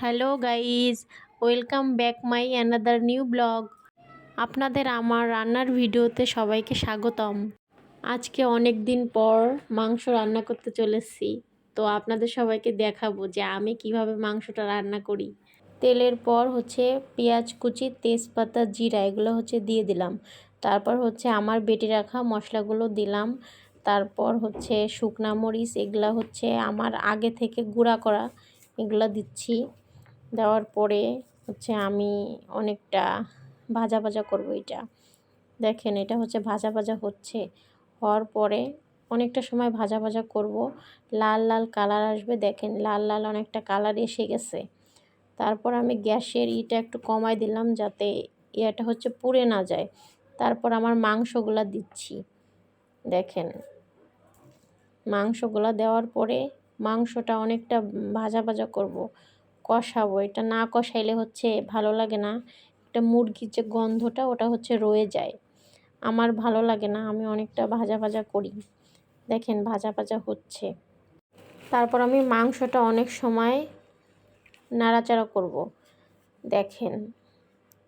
Hello guys, welcome back my another new blog. আপনাদের আমার রান্নার ভিডিওতে সবাইকে স্বাগতম। আজকে অনেক দিন পর মাংস রান্না করতে চলেছি, তো আপনাদের সবাইকে দেখাবো যে আমি কীভাবে মাংসটা রান্না করি। তেলের পর হচ্ছে পেঁয়াজ কুচি, তেজপাতা, জিরা, এগুলো হচ্ছে দিয়ে দিলাম। তারপর হচ্ছে আমার বেটে রাখা মশলাগুলো দিলাম। তারপর হচ্ছে শুকনা মরিচ, এগুলো হচ্ছে আমার আগে থেকে গুঁড়া করা, এগুলো দিচ্ছি। দেওয়ার পরে হচ্ছে আমি অনেকটা ভাজা ভাজা করব এটা। দেখেন এটা হচ্ছে ভাজা ভাজা হচ্ছে। হওয়ার পরে অনেকটা সময় ভাজা ভাজা করব। লাল লাল কালার আসবে। দেখেন লাল লাল অনেকটা কালার এসে গেছে। তারপর আমি গ্যাসের ইটা একটু কমাই দিলাম যাতে ইয়েটা হচ্ছে পুড়ে না যায়। তারপর আমার মাংসগুলা দিচ্ছি। দেখেন মাংসগুলা দেওয়ার পরে মাংসটা অনেকটা ভাজা ভাজা করব। কষাবো। এটা না কষাইলে হচ্ছে ভালো লাগে না। একটা মুরগির যে গন্ধটা, ওটা হচ্ছে রয়ে যায়। আমার ভালো লাগে না, আমি অনেকটা ভাজা ভাজা করি। দেখেন, ভাজা ভাজা হচ্ছে। তারপর আমি মাংসটা অনেক সময় নাড়াচাড়া করব। দেখেন,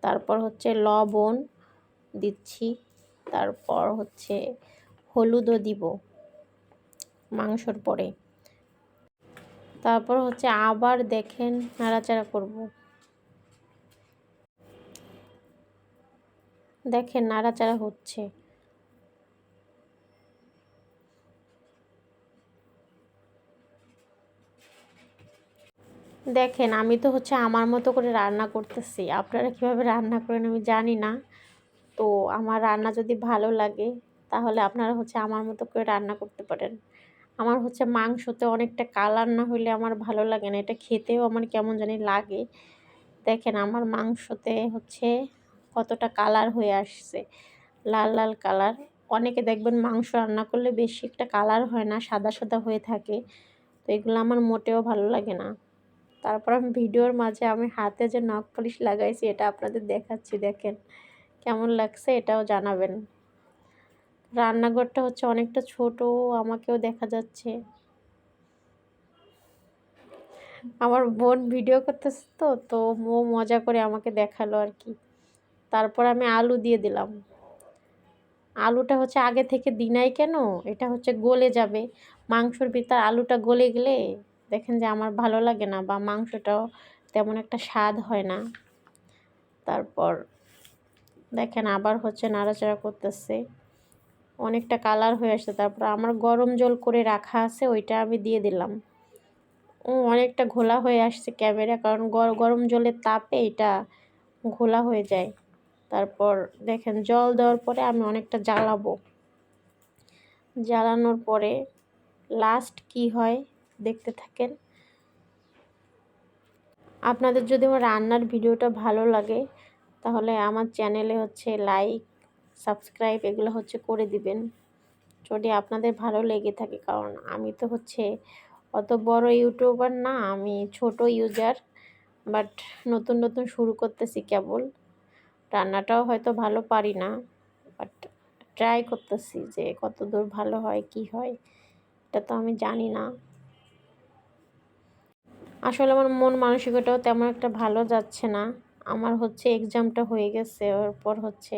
তারপর হচ্ছে লবণ দিচ্ছি, তারপর হচ্ছে হলুদও দিব মাংসর পরে। তারপর হচ্ছে আবার দেখেন নাড়াচাড়া করব। দেখেন নাড়াচাড়া হচ্ছে। দেখেন আমি তো হচ্ছে আমার মতো করে রান্না করতেছি। আপনারা কীভাবে রান্না করেন আমি জানি না। তো আমার রান্না যদি ভালো লাগে, তাহলে আপনারা হচ্ছে আমার মতো করে রান্না করতে পারেন। আমার হচ্ছে মাংসতে অনেকটা কালার না হইলে আমার ভালো লাগে না। এটা খেতেও আমার কেমন জানি লাগে। দেখেন আমার মাংসতে হচ্ছে কতটা কালার হয়ে আসছে। লাল লাল কালার। অনেকে দেখবেন মাংস রান্না করলে বেশি একটা কালার হয় না, সাদা সাদা হয়ে থাকে। তো এগুলো আমার মোটেও ভালো লাগে না। তারপর আমি ভিডিওর মাঝে আমি হাতে যে নখ পলিশ লাগাইছি, এটা আপনাদের দেখাচ্ছি, দেখেন। কেমন লাগছে এটাও জানাবেন। রান্নাঘরটা হচ্ছে অনেকটা ছোট, আমাকেও দেখা যাচ্ছে। আমার বোন ভিডিও করতেছে তো তো ও মজা করে আমাকে দেখাল আর কি। তারপর আমি আলু দিয়ে দিলাম। আলুটা হচ্ছে আগে থেকে দিনাই কেন? এটা হচ্ছে গলে যাবে। মাংসর ভিতর আলুটা গলে গেলে দেখেন যে আমার ভালো লাগে না বা মাংসটাও তেমন একটা স্বাদ হয় না। তারপর দেখেন আবার হচ্ছে নাড়াচাড়া করতেছে। অনেকটা কালার হয়ে আসছে। তারপর আমার গরম জল করে রাখা আছে, ওইটা আমি দিয়ে দিলাম। ও অনেকটা ঘোলা হয়ে আসছে ক্যামেরা কারণ গরম জলের তাপে এটা ঘোলা হয়ে যায়। তারপর দেখেন, জল দেওয়ার পরে আমি অনেকটা জ্বালাবো। জ্বালানোর পরে লাস্ট কি হয় দেখতে থাকেন। আপনাদের যদি আমার রান্নার ভিডিওটা ভালো লাগে, তাহলে আমার চ্যানেলে হচ্ছে লাইক সাবস্ক্রাইব এগুলো হচ্ছে করে দিবেন। যদি আপনাদের ভালো লেগে থাকে, কারণ আমি তো হচ্ছে অত বড় ইউটিউবার না, আমি ছোট ইউজার, বাট নতুন নতুন শুরু করতেছি কেবল। রান্নাটাও হয়তো ভালো পারি না, বাট ট্রাই করতেছি যে কত দূর ভালো হয়, কি হয়, এটা তো আমি জানি না। আসলে আমার মন মানসিকতাও তেমন একটা ভালো যাচ্ছে না। আমার হচ্ছে এক্সামটা হয়ে গেছে ওর পর হচ্ছে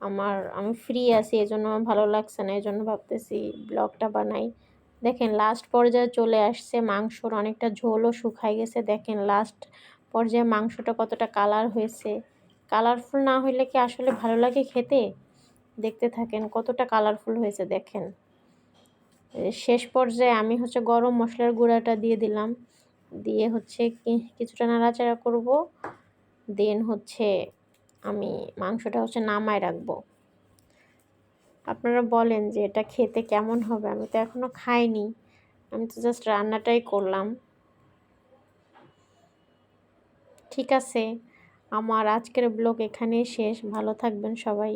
আমার, আমি ফ্রি আছি এই জন্য আমার ভালো লাগছে না এই জন্য ভাবতেছি ব্লগটা বানাই। দেখেন লাস্ট পর্যায়ে চলে আসছে মাংসর অনেকটা ঝোলও শুকাই গেছে। দেখেন লাস্ট পর্যায়ে মাংসটা কতটা কালার হয়েছে। কালারফুল না হইলে কি আসলে ভালো লাগে খেতে? দেখতে থাকেন, কতটা কালারফুল হয়েছে, দেখেন। শেষ পর্যায়ে আমি হচ্ছে গরম মশলার গুঁড়াটা দিয়ে দিলাম। দিয়ে হচ্ছে কিছুটা নাড়াচাড়া করব। দেন হচ্ছে আমি মাংসটা হচ্ছে নামায় রাখব। আপনারা বলেন যে এটা খেতে কেমন হবে? আমি তো এখনও খাইনি। আমি তো জাস্ট রান্নাটাই করলাম। ঠিক আছে। আমার আজকের ব্লগ এখানেই শেষ। ভালো থাকবেন সবাই।